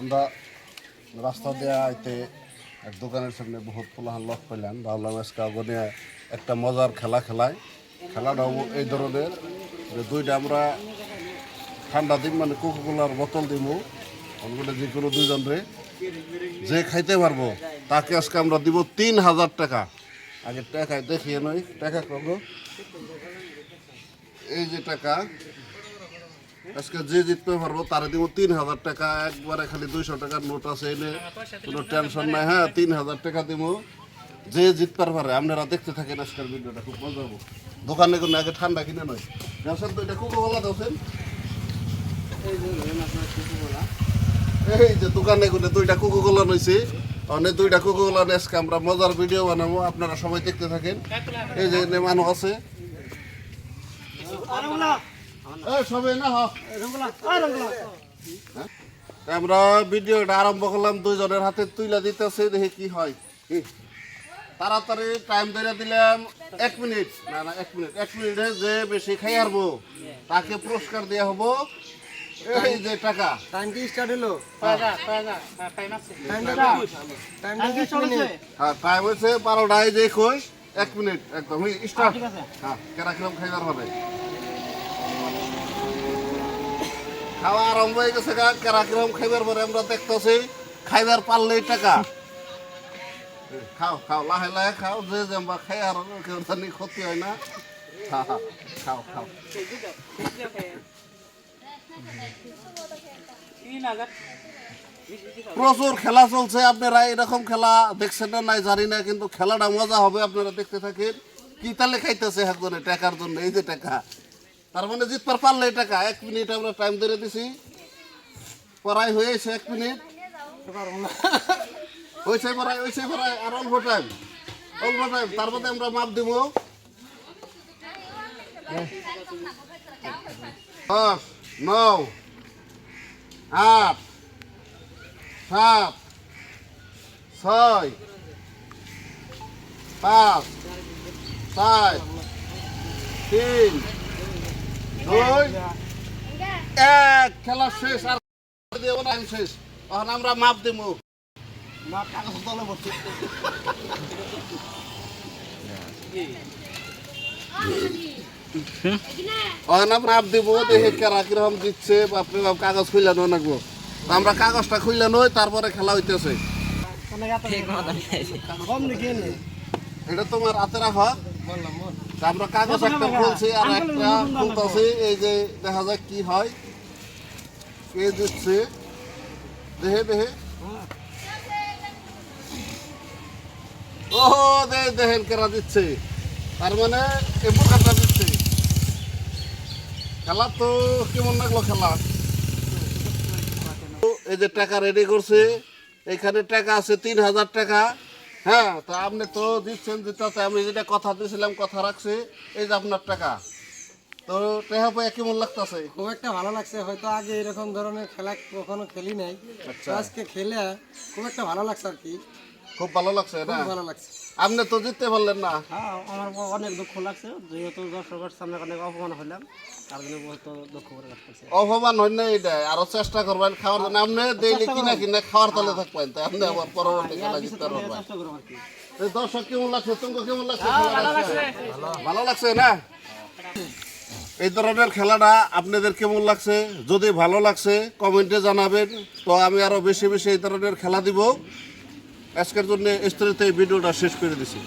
আমরা রাস্তা দিয়ে আইতে এক দোকানের সামনে বহুত পোলাহান লক পেলাম ভাবলাম আজকে একটা মজার খেলা খেলায় খেলাটাও এই ধরনের যে দুইটা আমরা ঠান্ডা দিন মানে কোকোকোলার বোতল দিব ওগুলো যে কোনো দুইজন রে, যে খাইতে পারব, তাকে আজকে আমরা দিব তিন হাজার টাকা। আগে টাকায় দেখিয়ে নই, টাকা কত এই যে টাকা আজকে যে জিততে পারব, তারে দিব তিন হাজার টাকা। একবারে খালি দুইশো টাকার নোট আছে এনে, কোনো টেনশন নাই। হ্যাঁ তিন হাজার টাকা দিব। যে জিততে পারে আপনারা দেখতে থাকেন আজকের ভিডিওটা, খুব মজা হব। দোকানে কোনো আগে ঠান্ডা কিনে নয়। দেওছেন তো এটা কোকো বলা দেওছেন এই যে দোকানে কোনো দুইটা কোকো কোলা নইছে। অনেক দুইটা কোকো কোলা আজকে আমরা মজার ভিডিও বানাবো, আপনারা সবাই দেখতে থাকেন। এই যে মানুষ আছে। এই না হ্যাঁ? আমরা ভিডিওটা আরম্ভ করলাম দুইজনের হাতে তুইলা দিতেছে দেখি কি হয়। তাড়াতাড়ি টাইম ধরে দিলাম এক মিনিট। না না এক মিনিট। এক মিনিটে যে বেশি খাই হারবো তাকে পুরস্কার দেওয়া হব। এই যে টাকা। টাইম কি স্টার্ট হলো? হ্যাঁ টাইম হয়েছে বারোটায় যে কই এক মিনিট একদম। স্টার্ট হ্যাঁ কেরা কিরম খাইবার হবে। খাওয়া আরম্ভ হয়ে গেছে গা খাইবার পরে আমরা দেখতেছি খাইবার পারলেই টাকা। খাও খাও, লাহে লাহে খাও, যে যেমবা খাই আর কেউ ক্ষতি হয় না। খাও খাও। প্রচুর খেলা চলছে আপনারা, এরকম খেলা দেখছেন না, নাই, জানি না, কিন্তু খেলাটা মজা হবে, আপনারা দেখতে থাকেন। কি তালে খাইতেছে একজনে, টাকার জন্য, এই যে টাকা। তার মানে জিতবার পারলে টাকা, এক মিনিট আমরা টাইম ধরে দিছি। পড়াই হয়েছে এক মিনিট। হয়েছে পড়াই হয়েছে পড়াই, আর অল্প টাইম অল্প টাইম তার মধ্যে আমরা মাপ দিব। দশ নয় আট, সাত, ছয়, পাঁচ চার তিন দুই এক খেলা শেষ আর দেব না শেষ। তখন আমরা মাপ দিব। মাপ কাগজ তলে বসে। তখন মাপ দিব দেখে কেরা কীরকম দিচ্ছে বাপরে বাপ কাগজ খুললানো নাকবো। আমরা কাগজটা খুললে নই তারপরে খেলা হইতেছে। নে এটা তোমার হাতে রাখো বললাম আমরা কাগজ একটা খুলছি আর একটা এই যে দেখা যাক কি হয়। কে দিচ্ছে দেহে দেহে। ও দে দেখেন কেরা দিচ্ছে। তার মানে এ বোকাটা দিচ্ছে। খেলা তো কেমন লাগল খেলা? এই যে টাকা রেডি করছে এখানে টাকা আছে তিন হাজার টাকা। হ্যাঁ তো আপনি তো দিচ্ছেন যেটাতে আমি যেটা কথা দিয়েছিলাম কথা রাখছি। এই যে আপনার টাকা। তো টাকা পাই কেমন লাগতেছে? খুব একটা ভালো লাগছে। হয়তো আগে এরকম ধরনের খেলা কখনো খেলি নাই। আচ্ছা। আজকে খেলে খুব একটা ভালো লাগছে আর কি। খুব ভালো লাগছে না? ভালো লাগছে। আপনি তো জিততে পারলেন না। হ্যাঁ আমার অনেক দুঃখ লাগছে যেহেতু দর্শকের সামনে অনেক অপমান হইলাম তার জন্য বহুত দুঃখ করে অপমান হয় না এটা আরও চেষ্টা করবেন খাওয়ার জন্য। আপনি ডেইলি কিনা কিনা খাওয়ার তলে থাকবেন তাই আপনি আবার পরবর্তী খেলা জিততে পারবেন। এই দর্শক কেমন লাগছে তোমাকে কেমন লাগছে। ভালো লাগছে না? এই ধরনের খেলাটা আপনাদের কেমন লাগছে? যদি ভালো লাগছে কমেন্টে জানাবেন। তো আমি আরও বেশি বেশি এই ধরনের খেলা দিব। আজকের জন্য স্তরেতে এই ভিডিওটা শেষ করে দিছি।